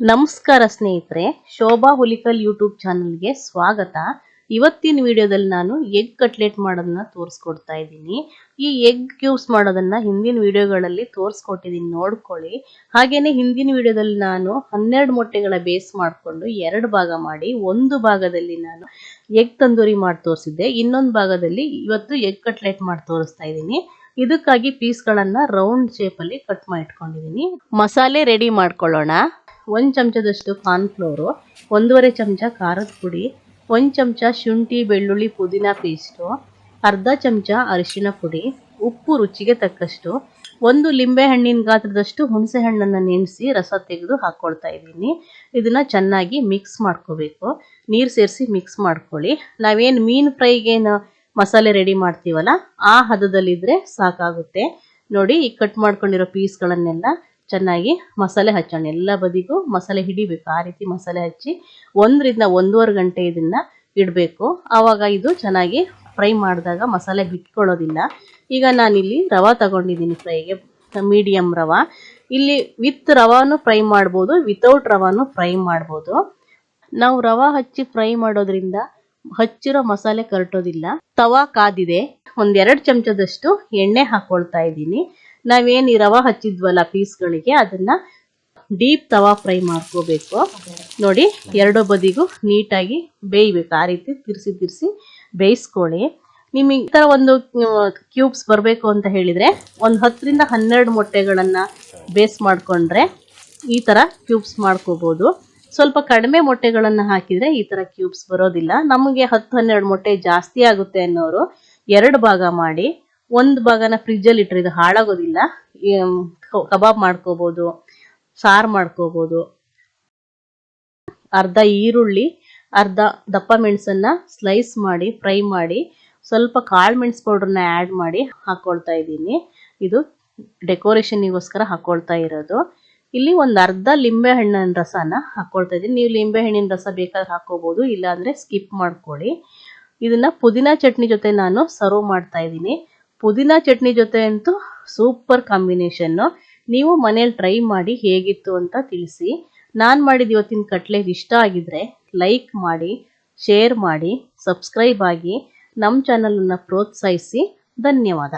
ನಮಸ್ಕಾರ ಸ್ನೇಹಿತರೆ, ಶೋಭಾ ಹುಲಿಕಲ್ ಯೂಟ್ಯೂಬ್ ಚಾನಲ್ಗೆ ಸ್ವಾಗತ. ಇವತ್ತಿನ ವಿಡಿಯೋದಲ್ಲಿ ನಾನು ಎಗ್ ಕಟ್ಲೆಟ್ ಮಾಡೋದನ್ನ ತೋರಿಸ್ಕೊಡ್ತಾ ಇದ್ದೀನಿ. ಈ ಎಗ್ ಕ್ಯೂಬ್ಸ್ ಮಾಡೋದನ್ನ ಹಿಂದಿನ ವಿಡಿಯೋಗಳಲ್ಲಿ ತೋರಿಸ್ಕೊಟ್ಟಿದ್ದೀನಿ, ನೋಡ್ಕೊಳ್ಳಿ. ಹಾಗೇನೆ ಹಿಂದಿನ ವಿಡಿಯೋದಲ್ಲಿ ನಾನು ಹನ್ನೆರಡು ಮೊಟ್ಟೆಗಳ ಬೇಸ್ ಮಾಡಿಕೊಂಡು ಎರಡು ಭಾಗ ಮಾಡಿ, ಒಂದು ಭಾಗದಲ್ಲಿ ನಾನು ಎಗ್ ತಂದೂರಿ ಮಾಡಿ ತೋರಿಸಿದ್ದೆ. ಇನ್ನೊಂದು ಭಾಗದಲ್ಲಿ ಇವತ್ತು ಎಗ್ ಕಟ್ಲೆಟ್ ಮಾಡಿ ತೋರಿಸ್ತಾ ಇದ್ದೀನಿ. ಇದಕ್ಕಾಗಿ ಪೀಸ್ಗಳನ್ನು ರೌಂಡ್ ಶೇಪಲ್ಲಿ ಕಟ್ ಮಾಡಿಟ್ಕೊಂಡಿದ್ದೀನಿ. ಮಸಾಲೆ ರೆಡಿ ಮಾಡ್ಕೊಳ್ಳೋಣ. ಒಂದು ಚಮಚದಷ್ಟು ಕಾರ್ನ್ಫ್ಲೋರು, ಒಂದೂವರೆ ಚಮಚ ಖಾರದ ಪುಡಿ, ಒಂದು ಚಮಚ ಶುಂಠಿ ಬೆಳ್ಳುಳ್ಳಿ ಪುದೀನ ಪೇಸ್ಟು, ಅರ್ಧ ಚಮಚ ಅರಿಶಿನ ಪುಡಿ, ಉಪ್ಪು ರುಚಿಗೆ ತಕ್ಕಷ್ಟು, ಒಂದು ಲಿಂಬೆ ಹಣ್ಣಿನ ಗಾತ್ರದಷ್ಟು ಹುಣಸೆ ಹಣ್ಣನ್ನು ನೆನೆಸಿ ರಸ ತೆಗೆದು ಹಾಕ್ಕೊಳ್ತಾ ಇದ್ದೀನಿ. ಇದನ್ನು ಚೆನ್ನಾಗಿ ಮಿಕ್ಸ್ ಮಾಡ್ಕೋಬೇಕು. ನೀರು ಸೇರಿಸಿ ಮಿಕ್ಸ್ ಮಾಡ್ಕೊಳ್ಳಿ. ನಾವೇನು ಮೀನು ಫ್ರೈಗೇನು ಮಸಾಲೆ ರೆಡಿ ಮಾಡ್ತೀವಲ್ಲ, ಆ ಹದದಲ್ಲಿದ್ದರೆ ಸಾಕಾಗುತ್ತೆ. ನೋಡಿ, ಈ ಕಟ್ ಮಾಡ್ಕೊಂಡಿರೋ ಪೀಸ್ಗಳನ್ನೆಲ್ಲ ಚೆನ್ನಾಗಿ ಮಸಾಲೆ ಹಚ್ಚೋಣ. ಎಲ್ಲ ಬದಿಗೂ ಮಸಾಲೆ ಹಿಡಿಬೇಕು. ಆ ರೀತಿ ಮಸಾಲೆ ಹಚ್ಚಿ ಒಂದರಿಂದ ಒಂದೂವರೆ ಗಂಟೆ ಇದನ್ನ ಇಡಬೇಕು. ಆವಾಗ ಇದು ಚೆನ್ನಾಗಿ ಫ್ರೈ ಮಾಡಿದಾಗ ಮಸಾಲೆ ಬಿಟ್ಕೊಳ್ಳೋದಿಲ್ಲ ಈಗ ನಾನಿಲ್ಲಿ ರವಾ ತಗೊಂಡಿದ್ದೀನಿ ಫ್ರೈಗೆ. ಮೀಡಿಯಮ್ ರವಾ. ಇಲ್ಲಿ ವಿತ್ ರವಾನು ಫ್ರೈ ಮಾಡ್ಬೋದು ವಿತೌಟ್ ರವಾನು ಫ್ರೈ ಮಾಡ್ಬೋದು. ನಾವು ರವಾ ಹಚ್ಚಿ ಫ್ರೈ ಮಾಡೋದ್ರಿಂದ ಹಚ್ಚಿರೋ ಮಸಾಲೆ ಕರಟೋದಿಲ್ಲ. ತವಾ ಕಾದಿದೆ. ಒಂದೆರಡು ಚಮಚದಷ್ಟು ಎಣ್ಣೆ ಹಾಕೊಳ್ತಾ ಇದ್ದೀನಿ. ನಾವೇನು ಈ ರವಾ ಹಚ್ಚಿದ್ವಲ್ಲ ಪೀಸ್ಗಳಿಗೆ, ಅದನ್ನು ಡೀಪ್ ತವಾ ಫ್ರೈ ಮಾಡ್ಕೋಬೇಕು. ನೋಡಿ, ಎರಡು ಬದಿಗೂ ನೀಟಾಗಿ ಬೇಯಬೇಕು. ಆ ರೀತಿ ತಿರ್ಸಿ ತಿರ್ಸಿ ಬೇಯಿಸ್ಕೊಳ್ಳಿ. ನಿಮಗೆ ಈ ಥರ ಒಂದು ಕ್ಯೂಬ್ಸ್ ಬರಬೇಕು ಅಂತ ಹೇಳಿದರೆ, ಒಂದು ಹತ್ತರಿಂದ ಹನ್ನೆರಡು ಮೊಟ್ಟೆಗಳನ್ನು ಬೇಸ್ ಮಾಡಿಕೊಂಡ್ರೆ ಈ ಥರ ಕ್ಯೂಬ್ಸ್ ಮಾಡ್ಕೋಬೋದು. ಸ್ವಲ್ಪ ಕಡಿಮೆ ಮೊಟ್ಟೆಗಳನ್ನು ಹಾಕಿದರೆ ಈ ಥರ ಕ್ಯೂಬ್ಸ್ ಬರೋದಿಲ್ಲ. ನಮಗೆ ಹತ್ತು ಹನ್ನೆರಡು ಮೊಟ್ಟೆ ಜಾಸ್ತಿ ಆಗುತ್ತೆ ಅನ್ನೋರು ಎರಡು ಭಾಗ ಮಾಡಿ, ಒಂದು ಭಾಗನ ಫ್ರಿಜ್ಜಲ್ಲಿ ಇಟ್ಟರೆ ಇದು ಹಾಳಾಗೋದಿಲ್ಲ. ಕಬಾಬ್ ಮಾಡ್ಕೋಬೋದು, ಸಾರು ಮಾಡ್ಕೋಬೋದು. ಅರ್ಧ ಈರುಳ್ಳಿ, ಅರ್ಧ ದಪ್ಪ ಮೆಣಸನ್ನ ಸ್ಲೈಸ್ ಮಾಡಿ ಫ್ರೈ ಮಾಡಿ, ಸ್ವಲ್ಪ ಕಾಳು ಮೆಣಸು ಪೌಡ್ರನ್ನ ಆ್ಯಡ್ ಮಾಡಿ ಹಾಕ್ಕೊಳ್ತಾ ಇದ್ದೀನಿ. ಇದು ಡೆಕೋರೇಷನ್ನಿಗೋಸ್ಕರ ಹಾಕ್ಕೊಳ್ತಾ ಇರೋದು. ಇಲ್ಲಿ ಒಂದು ಅರ್ಧ ಲಿಂಬೆ ಹಣ್ಣಿನ ರಸನ ಹಾಕ್ಕೊಳ್ತಾ ಇದ್ದೀನಿ. ನೀವು ಲಿಂಬೆ ಹಣ್ಣಿನ ರಸ ಬೇಕಾದ್ರೆ ಹಾಕೋಬೋದು ಇಲ್ಲಾಂದರೆ ಸ್ಕಿಪ್ ಮಾಡ್ಕೊಳ್ಳಿ. ಇದನ್ನ ಪುದೀನಾ ಚಟ್ನಿ ಜೊತೆ ನಾನು ಸರ್ವ್ ಮಾಡ್ತಾ ಇದ್ದೀನಿ. ಪುದೀನಾ ಚಟ್ನಿ ಜೊತೆ ಅಂತೂ ಸೂಪರ್ ಕಾಂಬಿನೇಷನ್ನು ನೀವು ಮನೇಲಿ ಟ್ರೈ ಮಾಡಿ ಹೇಗಿತ್ತು ಅಂತ ತಿಳಿಸಿ. ನಾನು ಮಾಡಿದ ಇವತ್ತಿನ ಕಟ್ಲೆ ಇಷ್ಟ ಆಗಿದ್ರೆ ಲೈಕ್ ಮಾಡಿ ಶೇರ್ ಮಾಡಿ ಸಬ್ಸ್ಕ್ರೈಬ್ ಆಗಿ ನಮ್ಮ ಚಾನಲನ್ನು ಪ್ರೋತ್ಸಾಹಿಸಿ. ಧನ್ಯವಾದ.